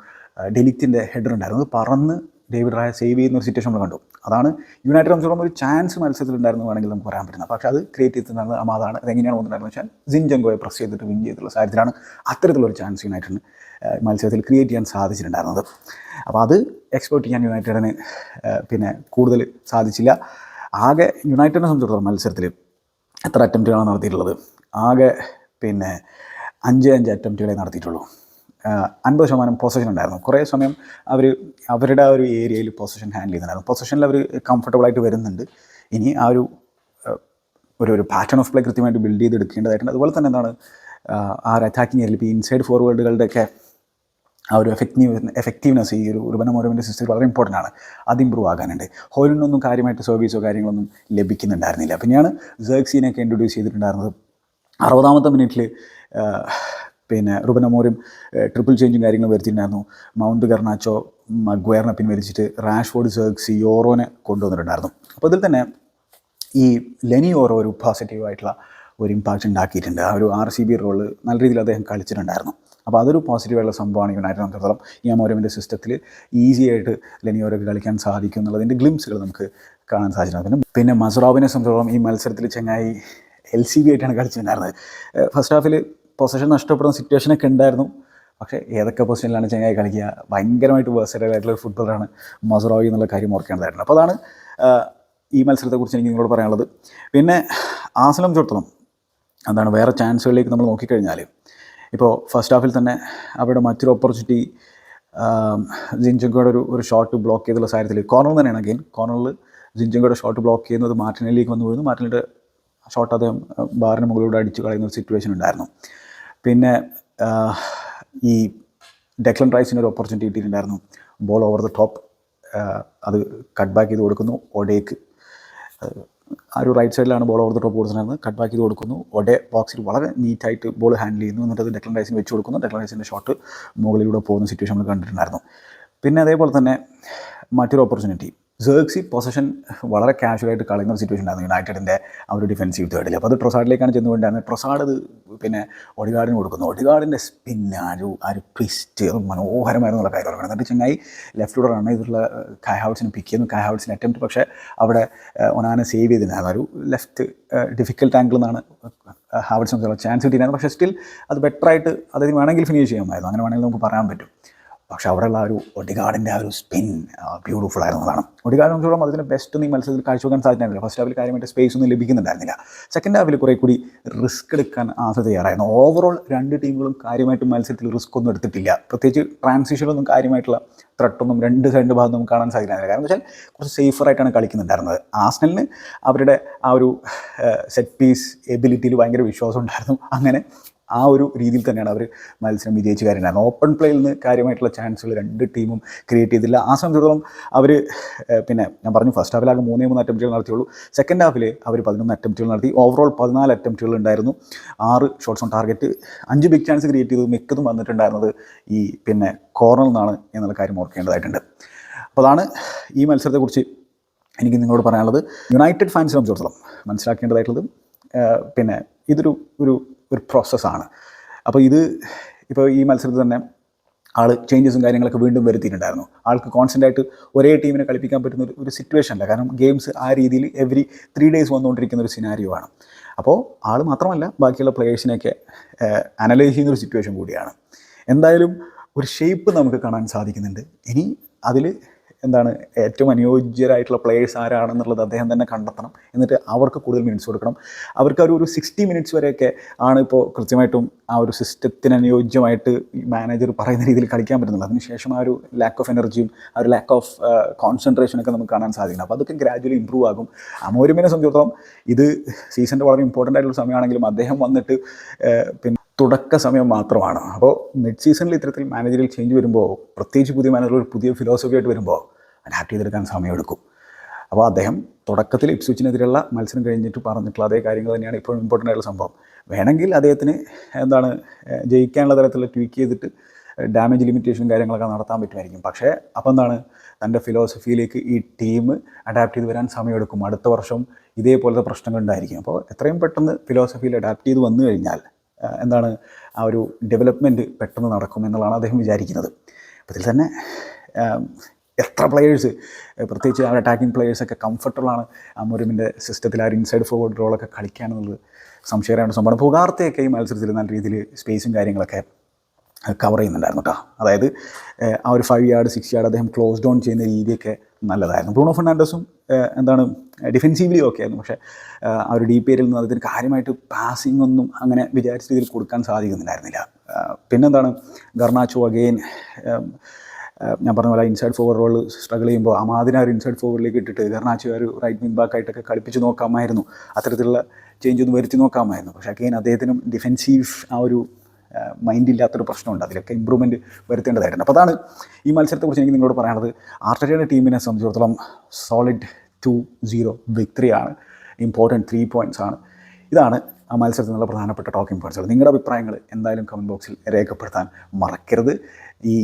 ഡെലിറ്റിന്റെ ഹെഡർ ഉണ്ടായിരുന്നു. അത് പറന്ന് ഡേവിഡ് റായ സേവ് ചെയ്യുന്ന ഒരു സിറ്റുവേഷൻ നമ്മൾ കണ്ടു. അതാണ് യുണൈറ്റഡ് സംബന്ധിച്ചോളം ഒരു ചാൻസ് മത്സരത്തിൽ ഉണ്ടായിരുന്നു വേണമെങ്കിൽ നമുക്ക് പറയാൻ പറ്റുന്നത്. പക്ഷേ അത് ക്രിയേറ്റ് ചെയ്തിരുന്നത് അമാതാണ് അതെങ്ങനെയാണ് വന്നിട്ടുണ്ടായിരുന്നു വെച്ചാൽ ജിൻജങ്കോയെ പ്രസ് ചെയ്തിട്ട് വിൻ ചെയ്തിട്ടുള്ള സാഹചര്യത്തിലാണ് അത്തരത്തിലൊരു ചാൻസ് യുണൈറ്റഡിന് മത്സരത്തിൽ ക്രിയേറ്റ് ചെയ്യാൻ സാധിച്ചിട്ടുണ്ടായിരുന്നത്. അപ്പോൾ അത് എക്സ്പോർട്ട് ചെയ്യാൻ യുണൈറ്റഡിന് പിന്നെ കൂടുതൽ സാധിച്ചില്ല. ആകെ യുണൈറ്റഡിനെ സംബന്ധിച്ചിടത്തോളം മത്സരത്തിൽ എത്ര അറ്റംപ്റ്റുകളാണ് നടത്തിയിട്ടുള്ളത്? ആകെ പിന്നെ അഞ്ച് അഞ്ച് അറ്റംപ്റ്റുകളെ നടത്തിയിട്ടുള്ളൂ. അൻപത് ശതമാനം പൊസിഷൻ ഉണ്ടായിരുന്നു. കുറേ സമയം അവർ അവരുടെ ആ ഒരു ഏരിയയിൽ പൊസിഷൻ ഹാൻഡിൽ ചെയ്യുന്നുണ്ടായിരുന്നു പൊസിഷനിൽ അവർ കംഫർട്ടബിളായിട്ട് വരുന്നുണ്ട്. ഇനി ആ ഒരു ഒരു ഒരു പാറ്റേൺ ഓഫ് പ്ലേ കൃത്യമായിട്ട് ബിൽഡ് ചെയ്തെടുക്കേണ്ടതായിട്ടുണ്ട്. അതുപോലെ തന്നെ എന്താണ് ആ ഒരു അറ്റാക്കിങ് ഏരിയയിൽ ഇപ്പോൾ ഇൻസൈഡ് ഫോർവേഡുകളുടെയൊക്കെ ആ ഒരു എഫക്റ്റീവ് എഫക്റ്റീവ്നെസ് ഈ ഒരു ഉർബന മോരവിന്റെ സിസ്റ്റം വളരെ ഇമ്പോർട്ടന്റ് ആണ്. അത് ഇമ്പ്രൂവ് ആകാനുണ്ട്. ഹോലിനൊന്നും കാര്യമായിട്ട് സർവീസോ കാര്യങ്ങളൊന്നും ലഭിക്കുന്നുണ്ടായിരുന്നില്ല. പിന്നെയാണ് ജേക്സീനൊക്കെ ഇൻട്രൊഡ്യൂസ് ചെയ്തിട്ടുണ്ടായിരുന്നത്. അറുപതാമത്തെ മിനിറ്റിൽ പിന്നെ റുബൻ അമോരും ട്രിപ്പിൾ ചേഞ്ചും കാര്യങ്ങളും വരുത്തിയിട്ടുണ്ടായിരുന്നു. മൗണ്ട് ഗർണാച്ചോ മഗ്വയറിനെ പിൻവലിച്ചിട്ട് റാഷ്ഫോർഡ് സെർക്സി യോറോനെ കൊണ്ടുവന്നിട്ടുണ്ടായിരുന്നു. അപ്പോൾ ഇതിൽ തന്നെ ഈ ലെനി ഓറോ ഒരു പോസിറ്റീവായിട്ടുള്ള ഒരു ഇമ്പാക്റ്റ് ഉണ്ടാക്കിയിട്ടുണ്ട്. ആ ഒരു ആർ സി ബി റോൾ നല്ല രീതിയിൽ അദ്ദേഹം കളിച്ചിട്ടുണ്ടായിരുന്നു. അപ്പോൾ അതൊരു പോസിറ്റീവായുള്ള സംഭവമാണ് യുണൈറ്റഡ് സംബന്ധിച്ചിടത്തോളം. ഈ അമോരമിന്റെ സിസ്റ്റത്തിൽ ഈസി ആയിട്ട് ലെനിയോരൊക്കെ കളിക്കാൻ സാധിക്കും എന്നുള്ളതിന്റെ ഗ്ലിംസുകൾ നമുക്ക് കാണാൻ സാധിച്ചിട്ടുണ്ട്. പിന്നെ മസുറാബിനെ സംബന്ധിച്ചിടത്തോളം ഈ മത്സരത്തിൽ ചെങ്ങായി എൽ സി ബി ആയിട്ടാണ് കളിച്ചിട്ടുണ്ടായിരുന്നത്. ഫസ്റ്റ് ഹാഫിൽ പൊസിഷൻ നഷ്ടപ്പെടുന്ന സിറ്റുവേഷനൊക്കെ ഉണ്ടായിരുന്നു. പക്ഷേ ഏതൊക്കെ പൊസിഷനിലാണ് ചെങ്ങായി കളിക്കുക? ഭയങ്കരമായിട്ട് വേഴ്സൈഡ് ആയിട്ടുള്ള ഒരു ഫുട്ബോളറാണ് മസുറാവി എന്നുള്ള കാര്യം ഓർക്കേണ്ടതായിരുന്നു. അപ്പോൾ അതാണ് ഈ മത്സരത്തെക്കുറിച്ച് എനിക്ക് നിങ്ങളോട് പറയാനുള്ളത്. പിന്നെ ആസലം ചുർത്തണം അതാണ് വേറെ ചാൻസുകളിലേക്ക് നമ്മൾ നോക്കിക്കഴിഞ്ഞാൽ ഇപ്പോൾ ഫസ്റ്റ് ഹാഫിൽ തന്നെ അവരുടെ മറ്റൊരു ഓപ്പർച്യൂണിറ്റി ജിൻജങ്കോയുടെ ഒരു ഒരു ഷോട്ട് ബ്ലോക്ക് ചെയ്തുള്ള സാഹചര്യത്തിൽ കോർണർ തന്നെയാണ് അഗെയിൻ കോർണറിൽ ജിൻജങ്കോയുടെ ഷോട്ട് ബ്ലോക്ക് ചെയ്യുന്നത് മാർട്ടിനിലേക്ക് വന്നു വീഴുന്നു. മാർട്ടിനിയുടെ ഷോട്ട് അദ്ദേഹം ബാറിന് മുകളിലൂടെ അടിച്ചു കളയുന്ന ഒരു സിറ്റുവേഷൻ ഉണ്ടായിരുന്നു. പിന്നെ ഈ ഡെക്ലൻ റൈസിന് ഒരു ഓപ്പർച്യൂണിറ്റി കിട്ടിയിട്ടുണ്ടായിരുന്നു. ബോൾ ഓവർ ദ ടോപ്പ് അത് കട്ട് ബാക്ക് ചെയ്ത് കൊടുക്കുന്നു. ഒഡേക്ക് ആ ഒരു റൈറ്റ് സൈഡിലാണ് ബോൾ ഓവർ ദ ടോപ്പ് കൊടുത്തിട്ടുണ്ടായിരുന്നത് കട്ട് ബാക്ക് ചെയ്ത് കൊടുക്കുന്നു. ഒഡേ ബോക്സിൽ വളരെ നീറ്റായിട്ട് ബോൾ ഹാൻഡിൽ ചെയ്യുന്നു. എന്നിട്ട് അത് ഡെക്ലൻ റൈസിന് വെച്ച് കൊടുക്കുന്നു. ഡെക്ലൻ റൈസിന്റെ ഷോട്ട് മുകളിലൂടെ പോകുന്ന സിറ്റുവേഷൻ നമ്മൾ കണ്ടിട്ടുണ്ടായിരുന്നു. പിന്നെ അതേപോലെ തന്നെ മറ്റൊരു ഓപ്പർച്യൂണിറ്റി സേർക്സി പൊസഷൻ വളരെ കാഷ്വലായിട്ട് കളയുന്ന ഒരു സിറ്റുവേഷൻ ഉണ്ടായിരുന്നു. യുണൈറ്റഡിന്റെ ആ ഒരു ഡിഫൻസീവ് തേർഡിൽ അപ്പോൾ അത് ട്രൊസാഡിലേക്കാണ് ചെന്നുകൊണ്ടാണ്. ട്രൊസാഡ് അത് പിന്നെ ഒടികാടിന് കൊടുക്കുന്നു. ഒടികാടിന്റെ സ്പിന്ന് ആ ഒരു ആ ഒരു ട്വിസ്റ്റ് അത് മനോഹരമായിരുന്നുള്ള കാര്യമാണ് എന്നിട്ട് ചെങ്ങായി ലെഫ്റ്റിലൂടെ റൺ ചെയ്തിട്ടുള്ള കായ് പിക്ക് ചെയ്യുന്നു. കായ് ഹൗട്ട്സിന് അറ്റംപ്റ്റ് പക്ഷേ അവിടെ ഒനാനെ സേവ് ചെയ്തിട്ടുണ്ടായിരുന്നു ഒരു ലെഫ്റ്റ് ഡിഫിക്കൽട്ട് ആംഗിൾ എന്നാണ് ഹാവ്സ് ചാൻസ് കിട്ടിയിരുന്നത്. പക്ഷേ സ്റ്റിൽ അത് ബെറ്ററായിട്ട് അതായത് വേണമെങ്കിൽ ഫിനിഷ് ചെയ്യാമായിരുന്നു. അങ്ങനെ വേണമെങ്കിൽ നമുക്ക് പറയാൻ പറ്റും. പക്ഷെ അവിടെയുള്ള ആ ഒരു ഒഡിഗാർഡിന്റെ ആ ഒരു സ്പിൻ ബ്യൂട്ടിഫുൾ ആയിരുന്നതാണ് ഒഡിഗാർഡ് സംബന്ധിച്ചോളം അതിന് ബെസ്റ്റ് ഒന്നും മത്സരത്തിൽ കാഴ്ചവെക്കാൻ സാധിച്ചില്ല ഫസ്റ്റ് ഹാഫിൽ കാര്യമായിട്ട് സ്പേസ് ഒന്നും ലഭിക്കുന്നുണ്ടായിരുന്നില്ല. സെക്കൻഡ് ഹാഫിൽ കുറേ കൂടി റിസ്ക് എടുക്കാൻ ആസ തയ്യാറായിരുന്നു. ഓവറോൾ രണ്ട് ടീമുകളും കാര്യമായിട്ട് മത്സരത്തിൽ റിസ്ക് ഒന്നും എടുത്തിട്ടില്ല. പ്രത്യേകിച്ച് ട്രാൻസിഷനൊന്നും കാര്യമായിട്ടുള്ള ത്രട്ടൊന്നും രണ്ട് സൈഡിന്റെ ഭാഗത്ത് നമുക്ക് കാണാൻ സാധിക്കുന്നില്ല കാരണം വെച്ചാൽ കുറച്ച് സേഫറായിട്ടാണ് കളിക്കുന്നുണ്ടായിരുന്നത്. ആസ്നലിന് അവരുടെ ആ ഒരു സെറ്റ് പീസ് എബിലിറ്റിയിൽ ഭയങ്കര വിശ്വാസം ഉണ്ടായിരുന്നു. അങ്ങനെ ആ ഒരു രീതിയിൽ തന്നെയാണ് അവർ മത്സരം വിജയിച്ച കാര്യമാണ് ഓപ്പൺ പ്ലേയിൽ നിന്ന് കാര്യമായിട്ടുള്ള ചാൻസുകൾ രണ്ട് ടീമും ക്രിയേറ്റ് ചെയ്തില്ല. ആ സംബന്ധിച്ചിടത്തോളം അവർ പിന്നെ ഞാൻ പറഞ്ഞു ഫസ്റ്റ് ഹാഫിലാകെ മൂന്നേ മൂന്ന് അറ്റംപ്റ്റുകൾ നടത്തിയുള്ളൂ. സെക്കൻഡ് ഹാഫിൽ അവർ പതിനൊന്ന് അറ്റംപ്റ്റുകൾ നടത്തി. ഓവറോൾ പതിനാല് അറ്റംപ്റ്റുകൾ ഉണ്ടായിരുന്നു. ആറ് ഷോട്ട്സ് ഓൺ ടാർഗറ്റ് അഞ്ച് ബിഗ് ചാൻസ് ക്രിയേറ്റ് ചെയ്തു മിക്കതും വന്നിട്ടുണ്ടായിരുന്നത് ഈ പിന്നെ കോർണറിൽ നിന്നാണ് എന്നുള്ള കാര്യം ഓർക്കേണ്ടതായിട്ടുണ്ട്. അപ്പോൾ അതാണ് ഈ മത്സരത്തെക്കുറിച്ച് എനിക്ക് നിങ്ങളോട് പറയാനുള്ളത്. യുണൈറ്റഡ് ഫാൻസിനെ സംബന്ധിച്ചിടത്തോളം മനസ്സിലാക്കേണ്ടതായിട്ടുള്ളത് പിന്നെ ഇതൊരു ഒരു ഒരു പ്രോസസ്സാണ് അപ്പോൾ ഇത് ഇപ്പോൾ ഈ മത്സരത്തിൽ തന്നെ ആൾ ചേഞ്ചസും കാര്യങ്ങളൊക്കെ വീണ്ടും വരുത്തിയിട്ടുണ്ടായിരുന്നു. ആൾക്ക് കോൺസ്റ്റന്റ് ആയിട്ട് ഒരേ ടീമിനെ കളിപ്പിക്കാൻ പറ്റുന്ന ഒരു- ഒരു സിറ്റുവേഷൻ അല്ല. കാരണം ഗെയിംസ് ആ രീതിയിൽ എവറി ത്രീ ഡേയ്സ് വന്നുകൊണ്ടിരിക്കുന്ന ഒരു സിനാരിയോ ആണ്. അപ്പോൾ ആൾ മാത്രമല്ല ബാക്കിയുള്ള പ്ലേയേഴ്സിനെയൊക്കെ അനലൈസ് ചെയ്യുന്ന ഒരു സിറ്റുവേഷൻ കൂടിയാണ്. എന്തായാലും ഒരു ഷേപ്പ് നമുക്ക് കാണാൻ സാധിക്കുന്നുണ്ട്. ഇനി അതിൽ എന്താണ് ഏറ്റവും അനുയോജ്യരായിട്ടുള്ള പ്ലേയേഴ്സ് ആരാണെന്നുള്ളത് അദ്ദേഹം തന്നെ കണ്ടെത്തണം. എന്നിട്ട് അവർക്ക് കൂടുതൽ മിനിറ്റ്സ് കൊടുക്കണം. അവർക്ക് ഒരു ഒരു സിക്സ്റ്റി മിനിറ്റ്സ് വരെയൊക്കെ ആണ് ഇപ്പോൾ കൃത്യമായിട്ടും ആ ഒരു സിസ്റ്റത്തിന് അനുയോജ്യമായിട്ട് മാനേജർ പറയുന്ന രീതിയിൽ കളിക്കാൻ പറ്റുന്നുള്ളൂ. അതിനുശേഷം ആ ഒരു ലാക്ക് ഓഫ് എനർജിയും ആ ഒരു ലാക്ക് ഓഫ് കോൺസെൻട്രേഷനൊക്കെ നമുക്ക് കാണാൻ സാധിക്കണം അപ്പോൾ അതൊക്കെ ഗ്രാജുവലി ഇമ്പ്രൂവ് ആകും. അമോരുമിനെ സംബന്ധിച്ചിടത്തോളം ഇത് സീസണിന്റെ വളരെ ഇമ്പോർട്ടന്റ് ആയിട്ടുള്ള സമയമാണെങ്കിലും അദ്ദേഹം വന്നിട്ട് പിന്നെ തുടക്ക സമയം മാത്രമാണ്. അപ്പോൾ മിഡ് സീസണിൽ ഇത്തരത്തിൽ മാനേജറിൽ ചേഞ്ച് വരുമ്പോൾ പ്രത്യേകിച്ച് പുതിയ മാനേജർ ഒരു പുതിയ ഫിലോസഫി ആയിട്ട് വരുമ്പോൾ അഡാപ്റ്റ് ചെയ്തെടുക്കാൻ സമയമെടുക്കും. അപ്പോൾ അദ്ദേഹം തുടക്കത്തിൽ ഇപ്സ്വിച്ചിനെതിരെയുള്ള മത്സരം കഴിഞ്ഞിട്ട് പറഞ്ഞിട്ടുള്ള അതേ കാര്യങ്ങൾ തന്നെയാണ് ഇപ്പോഴും ഇമ്പോർട്ടന്റ് ആയിട്ടുള്ള സംഭവം. വേണമെങ്കിൽ അദ്ദേഹത്തിന് എന്താണ് ജയിക്കാനുള്ള തരത്തിൽ ട്വീക്ക് ചെയ്തിട്ട് ഡാമേജ് ലിമിറ്റേഷനും കാര്യങ്ങളൊക്കെ നടത്താൻ പറ്റുമായിരിക്കും. പക്ഷേ അപ്പോൾ എന്താണ് തന്റെ ഫിലോസഫിയിലേക്ക് ഈ ടീം അഡാപ്റ്റ് ചെയ്ത് വരാൻ സമയമെടുക്കും. അടുത്ത വർഷം ഇതേപോലത്തെ പ്രശ്നങ്ങളുണ്ടായിരിക്കും അപ്പോൾ എത്രയും പെട്ടെന്ന് ഫിലോസഫിയിൽ അഡാപ്റ്റ് ചെയ്ത് വന്നു കഴിഞ്ഞാൽ എന്താണ് ആ ഒരു ഡെവലപ്മെന്റ് പെട്ടെന്ന് നടക്കും എന്നുള്ളതാണ് അദ്ദേഹം വിചാരിക്കുന്നത്. അപ്പോൾ ഇതിൽ തന്നെ എത്ര പ്ലെയേഴ്സ് പ്രത്യേകിച്ച് ആ അറ്റാക്കിംഗ് പ്ലെയേഴ്സൊക്കെ കംഫർട്ടബിളാണ് ആ മുരുമിന്റെ സിസ്റ്റത്തിൽ ആ ഒരു ഇൻസൈഡ് ഫോർവേഡ് റോളൊക്കെ കളിക്കാനെന്നുള്ളത് സംശയമായിട്ട് സംഭവം പുകാർത്തയൊക്കെ ഈ മത്സരത്തിൽ നല്ല രീതിയിൽ സ്പേസും കാര്യങ്ങളൊക്കെ കവർ ചെയ്യുന്നുണ്ടായിരുന്നു കേട്ടോ. അതായത് ആ ഒരു ഫൈവ് യാർഡ് സിക്സ് യാർഡ് അദ്ദേഹം ക്ലോസ് ഡൗൺ ചെയ്യുന്ന രീതിയൊക്കെ നല്ലതായിരുന്നു. ബ്രൂണോ ഫെർണാണ്ടസും എന്താണ് ഡിഫെൻസീവ്ലി ഓക്കെ ആയിരുന്നു. പക്ഷേ ആ ഒരു ഡി പി എല്ലിൽ നിന്ന് അതിന് കാര്യമായിട്ട് പാസിംഗ് ഒന്നും അങ്ങനെ വിചാരിച്ച രീതിയിൽ കൊടുക്കാൻ സാധിക്കുന്നുണ്ടായിരുന്നില്ല പിന്നെന്താണ് ഗർണാച്ചോ അഗെയിൻ ഞാൻ പറഞ്ഞ പോലെ ഇൻസൈഡ് ഫോർവേഡ് റോൾ സ്ട്രഗിൾ ചെയ്യുമ്പോൾ അമാദിനെ ഒരു ഇൻസൈഡ് ഫോർവേഡിലേക്ക് ഇട്ടിട്ട് ഗർണാച്ചോ ഒരു റൈറ്റ് വിങ് ബാക്ക് ആയിട്ടൊക്കെ കളിപ്പിച്ച് നോക്കാമായിരുന്നു. അത്തരത്തിലുള്ള ചേഞ്ച് ഒന്ന് വരുത്തി നോക്കാമായിരുന്നു. പക്ഷേ അഗെയിൻ അദ്ദേഹത്തിനും ഡിഫെൻസീവ് ആ ഒരു മൈൻഡ് ഇല്ലാത്തൊരു പ്രശ്നമുണ്ട്. അതിലൊക്കെ ഇമ്പ്രൂവ്മെന്റ് വരുത്തേണ്ടതായിട്ടുണ്ട്. അപ്പോൾ അതാണ് ഈ മത്സരത്തെക്കുറിച്ച് എനിക്ക് നിങ്ങളോട് പറയാനുള്ളത്. ആർട്ടറിയുടെ ടീമിനെ സംബന്ധിച്ചിടത്തോളം സോളിഡ് ടു സീറോ വിക്ടറിയാണ് ഇമ്പോർട്ടന്റ് ത്രീ പോയിന്റ്സ് ആണ്. ഇതാണ് ആ മത്സരത്തിൽ നിന്നുള്ള പ്രധാനപ്പെട്ട ടോക്കിംഗ് പോയിന്റ്സുകൾ നിങ്ങളുടെ അഭിപ്രായങ്ങൾ എന്തായാലും കമന്റ് ബോക്സിൽ രേഖപ്പെടുത്താൻ മറക്കരുത്. ഈ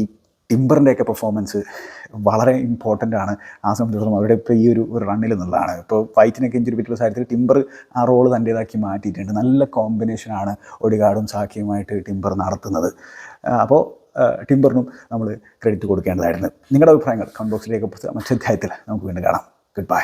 ടിമ്പറിന്റെയൊക്കെ പെർഫോമൻസ് വളരെ ഇമ്പോർട്ടന്റ് ആണ്. ആ സംബന്ധിച്ചിടത്തോളം അവരുടെ ഇപ്പോൾ ഈ ഒരു റണ്ണിൽ നിന്നുള്ളതാണ് ഇപ്പോൾ വൈറ്റിനൊക്കെ ഇഞ്ചുറി പറ്റുള്ള സാഹചര്യത്തിൽ ടിംബർ ആ റോൾ തന്റേതാക്കി മാറ്റിയിട്ടുണ്ട്. നല്ല കോമ്പിനേഷനാണ് ഒടികാടും സാക്കിയുമായിട്ട് ടിംബർ നടത്തുന്നത്. അപ്പോൾ ടിംബറിനും നമ്മൾ ക്രെഡിറ്റ് കൊടുക്കേണ്ടതായിരുന്നു നിങ്ങളുടെ അഭിപ്രായങ്ങൾ കമന്റ് ബോക്സിലേക്ക് മറ്റു അധ്യായത്തിൽ നമുക്ക് വീണ്ടും കാണാം. Good bye